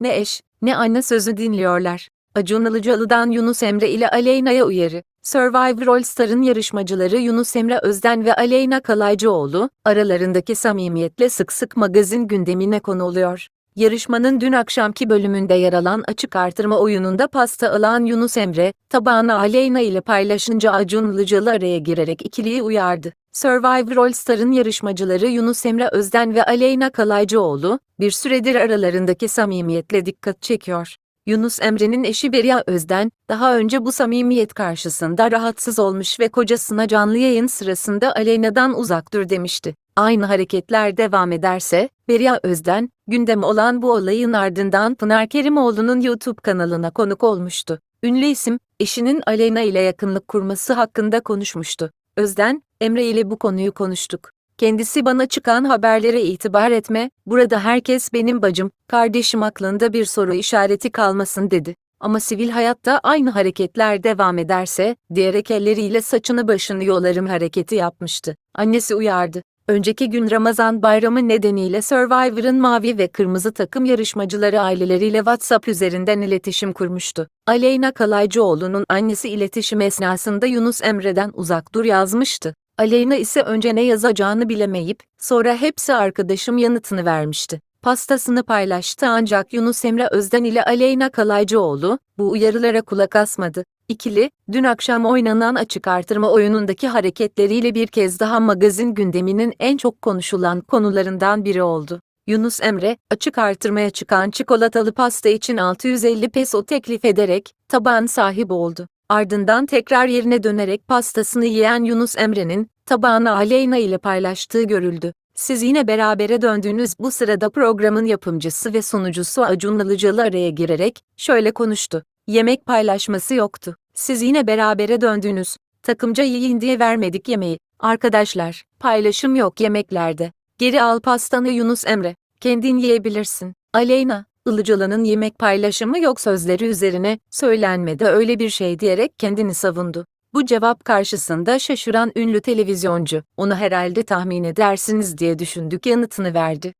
Ne eş, ne anne sözü dinliyorlar. Acun Ilıcalı'dan Yunus Emre ile Aleyna'ya uyarı. Survivor All Star'ın yarışmacıları Yunus Emre Özden ve Aleyna Kalaycıoğlu, aralarındaki samimiyetle sık sık magazin gündemine konu oluyor. Yarışmanın dün akşamki bölümünde yer alan açık artırma oyununda pasta alan Yunus Emre, tabağını Aleyna ile paylaşınca Acun Ilıcalı araya girerek ikiliyi uyardı. Survivor All Star'ın yarışmacıları Yunus Emre Özden ve Aleyna Kalaycıoğlu, bir süredir aralarındaki samimiyetle dikkat çekiyor. Yunus Emre'nin eşi Beria Özden, daha önce bu samimiyet karşısında rahatsız olmuş ve kocasına canlı yayın sırasında Aleyna'dan uzak dur demişti. Aynı hareketler devam ederse, Beria Özden, gündem olan bu olayın ardından Pınar Kerimoğlu'nun YouTube kanalına konuk olmuştu. Ünlü isim, eşinin Aleyna ile yakınlık kurması hakkında konuşmuştu. Özden, Emre ile bu konuyu konuştuk. Kendisi bana çıkan haberlere itibar etme, burada herkes benim bacım, kardeşim aklında bir soru işareti kalmasın dedi. Ama sivil hayatta aynı hareketler devam ederse, diyerek elleriyle saçını başını yolarım hareketi yapmıştı. Annesi uyardı. Önceki gün Ramazan bayramı nedeniyle Survivor'ın mavi ve kırmızı takım yarışmacıları aileleriyle WhatsApp üzerinden iletişim kurmuştu. Aleyna Kalaycıoğlu'nun annesi iletişim esnasında Yunus Emre'den uzak dur yazmıştı. Aleyna ise önce ne yazacağını bilemeyip, sonra hepsi arkadaşım yanıtını vermişti. Pastasını paylaştı ancak Yunus Emre Özden ile Aleyna Kalaycıoğlu, bu uyarılara kulak asmadı. İkili, dün akşam oynanan açık artırma oyunundaki hareketleriyle bir kez daha magazin gündeminin en çok konuşulan konularından biri oldu. Yunus Emre, açık artırmaya çıkan çikolatalı pasta için 650 peso teklif ederek, taban sahibi oldu. Ardından tekrar yerine dönerek pastasını yiyen Yunus Emre'nin, tabağını Aleyna ile paylaştığı görüldü. Siz yine berabere döndüğünüz bu sırada programın yapımcısı ve sunucusu Acun Ilıcalı araya girerek, şöyle konuştu. Yemek paylaşması yoktu. Siz yine berabere döndünüz. Takımca yiyin diye vermedik yemeği. Arkadaşlar, paylaşım yok yemeklerde. Geri al pastanı Yunus Emre. Kendin yiyebilirsin. Aleyna, Ilıcalı'nın yemek paylaşımı yok sözleri üzerine, söylenmedi öyle bir şey diyerek kendini savundu. Bu cevap karşısında şaşıran ünlü televizyoncu, onu herhalde tahmin edersiniz diye düşündük yanıtını verdi.